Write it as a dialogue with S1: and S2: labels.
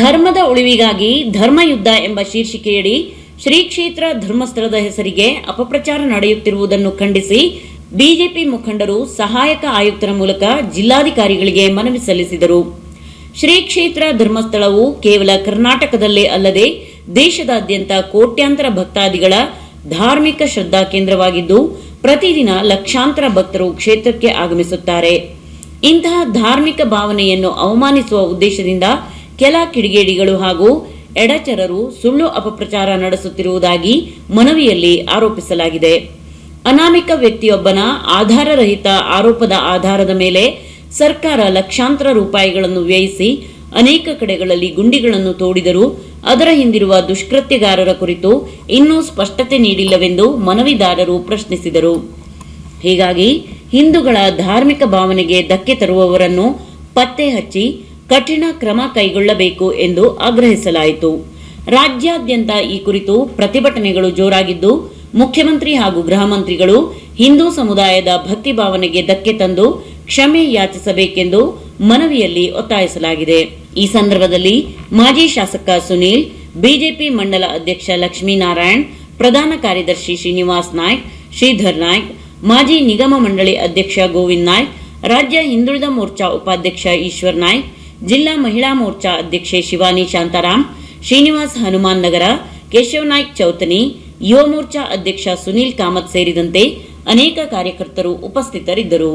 S1: ಧರ್ಮದ ಉಳಿವಿಗಾಗಿ ಧರ್ಮಯುದ್ಧ ಎಂಬ ಶೀರ್ಷಿಕೆಯಡಿ ಶ್ರೀ ಕ್ಷೇತ್ರ ಧರ್ಮಸ್ಥಳದ ಹೆಸರಿಗೆ ಅಪಪ್ರಚಾರ ನಡೆಯುತ್ತಿರುವುದನ್ನು ಖಂಡಿಸಿ ಬಿಜೆಪಿ ಮುಖಂಡರು ಸಹಾಯಕ ಆಯುಕ್ತರ ಮೂಲಕ ಜಿಲ್ಲಾಧಿಕಾರಿಗಳಿಗೆ ಮನವಿ ಸಲ್ಲಿಸಿದರು. ಶ್ರೀ ಕ್ಷೇತ್ರ ಧರ್ಮಸ್ಥಳವು ಕೇವಲ ಕರ್ನಾಟಕದಲ್ಲೇ ಅಲ್ಲದೆ ದೇಶದಾದ್ಯಂತ ಕೋಟ್ಯಾಂತರ ಭಕ್ತಾದಿಗಳ ಧಾರ್ಮಿಕ ಶ್ರದ್ಧಾ ಕೇಂದ್ರವಾಗಿದ್ದು, ಪ್ರತಿದಿನ ಲಕ್ಷಾಂತರ ಭಕ್ತರು ಕ್ಷೇತ್ರಕ್ಕೆ ಆಗಮಿಸುತ್ತಾರೆ. ಇಂತಹ ಧಾರ್ಮಿಕ ಭಾವನೆಯನ್ನು ಅವಮಾನಿಸುವ ಉದ್ದೇಶದಿಂದ ಕೆಲ ಕಿಡಿಗೇಡಿಗಳು ಹಾಗೂ ಎಡಚರರು ಸುಳ್ಳು ಅಪಪ್ರಚಾರ ನಡೆಸುತ್ತಿರುವುದಾಗಿ ಮನವಿಯಲ್ಲಿ ಆರೋಪಿಸಲಾಗಿದೆ. ಅನಾಮಿಕ ವ್ಯಕ್ತಿಯೊಬ್ಬನ ಆಧಾರರಹಿತ ಆರೋಪದ ಆಧಾರದ ಮೇಲೆ ಸರ್ಕಾರ ಲಕ್ಷಾಂತರ ರೂಪಾಯಿಗಳನ್ನು ವ್ಯಯಿಸಿ ಅನೇಕ ಕಡೆಗಳಲ್ಲಿ ಗುಂಡಿಗಳನ್ನು ತೋಡಿದರೂ ಅದರ ಹಿಂದಿರುವ ದುಷ್ಕೃತ್ಯಗಾರರ ಕುರಿತು ಇನ್ನೂ ಸ್ಪಷ್ಟತೆ ನೀಡಿಲ್ಲವೆಂದು ಮನವಿದಾರರು ಪ್ರಶ್ನಿಸಿದರು. ಹೀಗಾಗಿ ಹಿಂದೂಗಳ ಧಾರ್ಮಿಕ ಭಾವನೆಗೆ ಧಕ್ಕೆ ತರುವವರನ್ನು ಪತ್ತೆ ಹಚ್ಚಿ ಕಠಿಣ ಕ್ರಮ ಕೈಗೊಳ್ಳಬೇಕು ಎಂದು ಆಗ್ರಹಿಸಲಾಯಿತು. ರಾಜ್ಯಾದ್ಯಂತ ಈ ಕುರಿತು ಪ್ರತಿಭಟನೆಗಳು ಜೋರಾಗಿದ್ದು, ಮುಖ್ಯಮಂತ್ರಿ ಹಾಗೂ ಗೃಹ ಮಂತ್ರಿಗಳು ಹಿಂದೂ ಸಮುದಾಯದ ಭಕ್ತಿ ಭಾವನೆಗೆ ಧಕ್ಕೆ ತಂದು ಕ್ಷಮೆ ಯಾಚಿಸಬೇಕೆಂದು ಮನವಿಯಲ್ಲಿ ಒತ್ತಾಯಿಸಲಾಗಿದೆ. ಈ ಸಂದರ್ಭದಲ್ಲಿ ಮಾಜಿ ಶಾಸಕ ಸುನೀಲ್, ಬಿಜೆಪಿ ಮಂಡಲ ಅಧ್ಯಕ್ಷ ಲಕ್ಷ್ಮೀನಾರಾಯಣ್, ಪ್ರಧಾನ ಕಾರ್ಯದರ್ಶಿ ಶ್ರೀನಿವಾಸ್ ನಾಯ್ಕ್, ಶ್ರೀಧರ್ ನಾಯ್ಕ್, ಮಾಜಿ ನಿಗಮ ಮಂಡಳಿ ಅಧ್ಯಕ್ಷ ಗೋವಿಂದ್ ನಾಯ್ಕ್, ರಾಜ್ಯ ಹಿಂದುಳಿದ ಮೋರ್ಚಾ ಉಪಾಧ್ಯಕ್ಷ ಈಶ್ವರ್ ನಾಯ್ಕ್ ಜಿಲ್ಲಾ ಮಹಿಳಾ ಮೋರ್ಚಾ ಅಧ್ಯಕ್ಷೆ ಶಿವಾನಿ ಶಾಂತಾರಾಮ್ ಶ್ರೀನಿವಾಸ್ ಹನುಮಾನ್ ನಗರ ಕೇಶವನಾಯ್ಕ್ ಚೌತನಿ, ಯುವ ಮೋರ್ಚಾ ಅಧ್ಯಕ್ಷ ಸುನೀಲ್ ಕಾಮತ್ ಸೇರಿದಂತೆ ಅನೇಕ ಕಾರ್ಯಕರ್ತರು ಉಪಸ್ಥಿತರಿದ್ದರು.